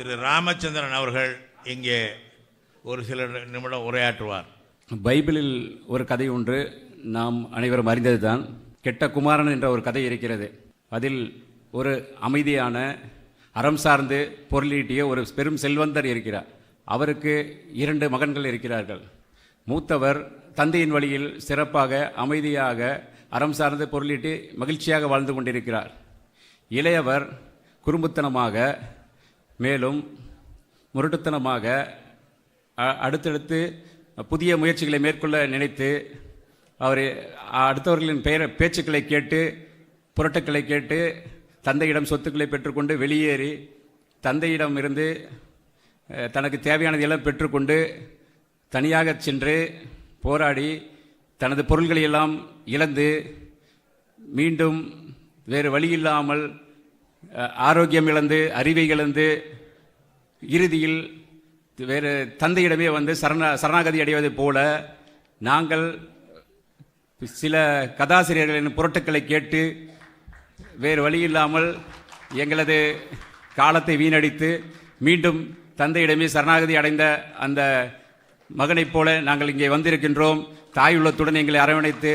திரு ராமச்சந்திரன் அவர்கள் இங்கே ஒரு சில நிமிடம் உரையாற்றுவார். பைபிளில் ஒரு கதை ஒன்று நாம் அனைவரும் அறிந்ததுதான். கெட்ட குமாரன் என்ற ஒரு கதை இருக்கிறது. அதில் ஒரு அமைதியான அறம் சார்ந்து பொருளீட்டிய ஒரு பெரும் செல்வந்தர் இருக்கிறார். அவருக்கு இரண்டு மகன்கள் இருக்கிறார்கள். மூத்தவர் தந்தையின் வழியில் சிறப்பாக அமைதியாக அறம் சார்ந்து பொருளீட்டி மகிழ்ச்சியாக வாழ்ந்து கொண்டிருக்கிறார். இளையவர் குறும்புத்தனமாக மேலும் முரட்டுத்தனமாக அடுத்தடுத்து புதிய முயற்சிகளை மேற்கொள்ள நினைத்து அவர் அடுத்தவர்களின் பெயர் பேச்சுக்களை கேட்டு புரட்டுக்களை கேட்டு தந்தையிடம் சொத்துக்களை பெற்றுக்கொண்டு வெளியேறி தந்தையிடம் இருந்து தனக்கு தேவையானது எல்லாம் பெற்றுக்கொண்டு தனியாக சென்று போராடி தனது பொருள்களை எல்லாம் இழந்து மீண்டும் வேறு வழியில்லாமல் இல்லாமல் ஆரோக்கியம் இழந்து அறிவை இழந்து இறுதியில் வேறு தந்தையிடமே வந்து சரண சரணாகதி அடைவது போல நாங்கள் சில கதாசிரியர்களின் புரட்டுக்களை கேட்டு வேறு வழியில்லாமல் எங்களது காலத்தை வீணடித்து மீண்டும் தந்தையிடமே சரணாகதி அடைந்த அந்த மகனைப் போல நாங்கள் இங்கே வந்திருக்கின்றோம். தாய் உள்ளத்துடன் எங்களை அரவணைத்து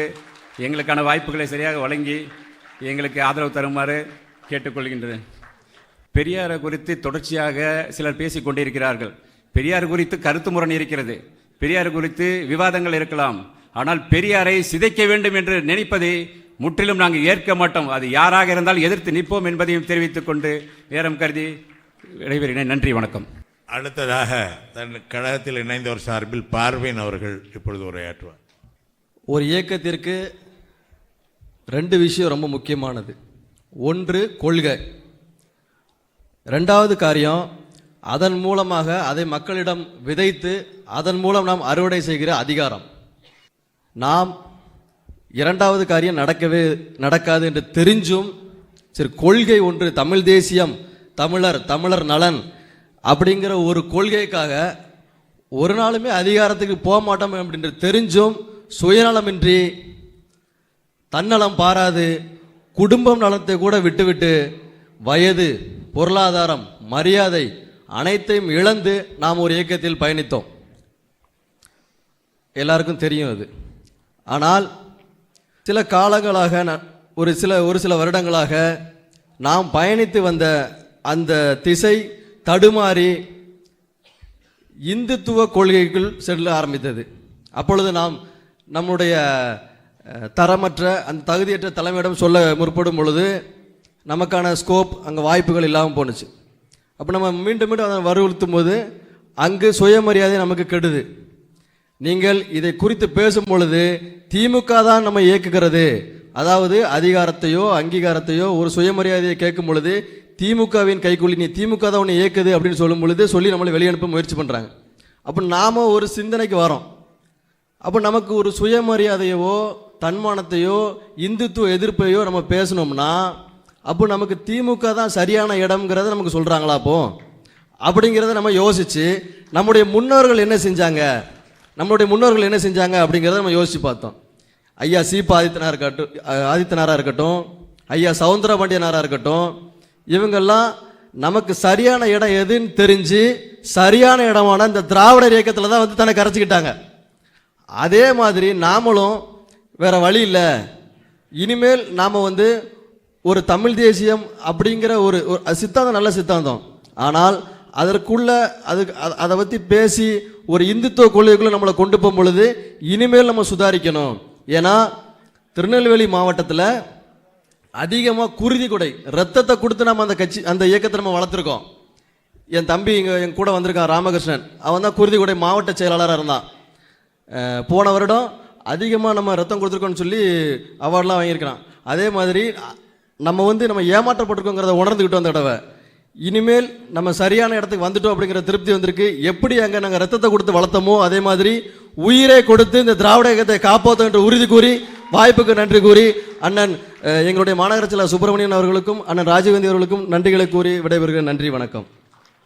எங்களுக்கான வாய்ப்புகளை சரியாக வழங்கி எங்களுக்கு ஆதரவு தருமாறு கேட்டுக்கொள்கின்றேன். பெரியாரை குறித்து தொடர்ச்சியாக சிலர் பேசிக் கொண்டிருக்கிறார்கள் பெரியார் குறித்து கருத்து முரண் இருக்கிறது. பெரியார் குறித்து விவாதங்கள் இருக்கலாம். ஆனால் பெரியாரை சிதைக்க வேண்டும் என்று நினைப்பதை முற்றிலும் நாங்கள் ஏற்க மாட்டோம். அது யாராக இருந்தால் எதிர்த்து நிற்போம் என்பதையும் தெரிவித்துக் கொண்டு நேரம் கருதி விடைபெறுகிறேன். நன்றி வணக்கம். அடுத்ததாக தன் கழகத்தில் இணைந்தவர் சார்பில் பார்வேன் அவர்கள் இப்பொழுது உரையாற்றுவார். ஒரு இயக்கத்திற்கு ரெண்டு விஷயம் ரொம்ப முக்கியமானது. ஒன்று கொள்கை. ரெண்டாவது காரியம் அதன் மூலமாக அதை மக்களிடம் விதைத்து அதன் மூலம் நாம் அறுவடை செய்கிற அதிகாரம். நாம் இரண்டாவது காரியம் நடக்கவே நடக்காது என்று தெரிஞ்சும் சரி கொள்கை ஒன்று தமிழ் தேசியம் தமிழர் தமிழர் நலன் அப்படிங்கிற ஒரு கொள்கைக்காக ஒரு நாளுமே அதிகாரத்துக்கு போக மாட்டோம் அப்படின்ற தெரிஞ்சும் சுயநலமின்றி தன்னலம் பாராது குடும்பம் நலத்தை கூட விட்டுவிட்டு வயது பொருளாதாரம் மரியாதை அனைத்தையும் இழந்து நாம் ஒரு இயக்கத்தில் பயணித்தோம். எல்லாருக்கும் தெரியும் அது. ஆனால் சில காலங்களாக ந- ஒரு சில ஒரு சில வருடங்களாக நாம் பயணித்து வந்த அந்த திசை தடுமாறி இந்துத்துவ கொள்கைக்குள் செல்ல ஆரம்பித்தது. அப்பொழுது நாம் நம்முடைய தரமற்ற அந்த தகுதியற்ற தலைமையிடம் சொல்ல முற்படும் பொழுது நமக்கான ஸ்கோப் அங்கே வாய்ப்புகள் இல்லாமல் போணுச்சு. அப்போ நம்ம மீண்டும் மீண்டும் அதை வலியுறுத்தும் போது அங்கு சுயமரியாதை நமக்கு கெடுது. நீங்கள் இதை குறித்து பேசும் பொழுது திமுக தான் நம்ம இயக்குகிறது. அதாவது அதிகாரத்தையோ அங்கீகாரத்தையோ ஒரு சுயமரியாதையை கேட்கும் பொழுது திமுகவின் கைக்குள்ளி நீ திமுக தான் உன்னை இயக்குது அப்படின்னு சொல்லும் பொழுது சொல்லி நம்மளை வெளியனுப்ப முயற்சி பண்ணுறாங்க அப்போ நாம ஒரு சிந்தனைக்கு வரோம். அப்போ நமக்கு ஒரு சுயமரியாதையவோ தன்மானத்தையோ இந்துத்துவ எதிர்ப்பையோ நம்ம பேசணும்னா அப்போ நமக்கு திமுக தான் சரியான இடம்ங்கிறத நமக்கு சொல்கிறாங்களா அப்போ? அப்படிங்கிறத நம்ம யோசிச்சு நம்முடைய முன்னோர்கள் என்ன செஞ்சாங்க? நம்மளுடைய முன்னோர்கள் என்ன செஞ்சாங்க அப்படிங்கிறத நம்ம யோசிச்சு பார்த்தோம். ஐயா சீபா ஆதித்தனாக இருக்கட்டும் ஆதித்தனாராக இருக்கட்டும் ஐயா சவுந்தரபாண்டியனாராக இருக்கட்டும் இவங்கெல்லாம் நமக்கு சரியான இடம் எதுன்னு தெரிஞ்சு சரியான இடமான இந்த திராவிடர் இயக்கத்தில் தான் வந்து தன்னை கரைச்சிக்கிட்டாங்க. அதே மாதிரி நாமளும் வேற வழி இல்லை. இனிமேல் நாம் வந்து ஒரு தமிழ் தேசியம் அப்படிங்கிற ஒரு சித்தாந்தம் நல்ல சித்தாந்தம். ஆனால் அதற்குள்ள அதுக்கு அதை பற்றி பேசி ஒரு இந்துத்துவ கொள்கைக்குள்ளே நம்மளை கொண்டு போகும் பொழுது இனிமேல் நம்ம சுதாரிக்கணும். ஏன்னா திருநெல்வேலி மாவட்டத்தில் அதிகமாக குருதி கொடை ரத்தத்தை கொடுத்து நம்ம அந்த கட்சி அந்த இயக்கத்தை நம்ம வளர்த்துருக்கோம். என் தம்பி இங்கே என் கூட வந்திருக்கான் ராமகிருஷ்ணன். அவன் தான் குருதி கொடை மாவட்ட செயலாளராக இருந்தான். போன வருடம் அதிகமாக நம்ம ரத்தம் கொடுத்துருக்கோன்னு சொல்லி அவார்டெலாம் வாங்கியிருக்கிறான். அதே மாதிரி நம்ம வந்து நம்ம ஏமாற்றப்பட்டிருக்கோங்கிறத உணர்ந்துக்கிட்டோம் அந்த தடவை இனிமேல் நம்ம சரியான இடத்துக்கு வந்துட்டோம் அப்படிங்கிற திருப்தி வந்திருக்கு. எப்படி அங்கே நாங்கள் ரத்தத்தை கொடுத்து வளர்த்தோமோ அதே மாதிரி உயிரை கொடுத்து இந்த திராவிட இயக்கத்தை காப்பாற்றோம் என்று உறுதி கூறி வாய்ப்புக்கு நன்றி கூறி அண்ணன் எங்களுடைய மாநகர செயலர் சுப்பிரமணியன் அவர்களுக்கும் அண்ணன் ராஜீவ்காந்தி அவர்களுக்கும் நன்றிகளை கூறி விடைபெறுகிறேன். நன்றி வணக்கம்.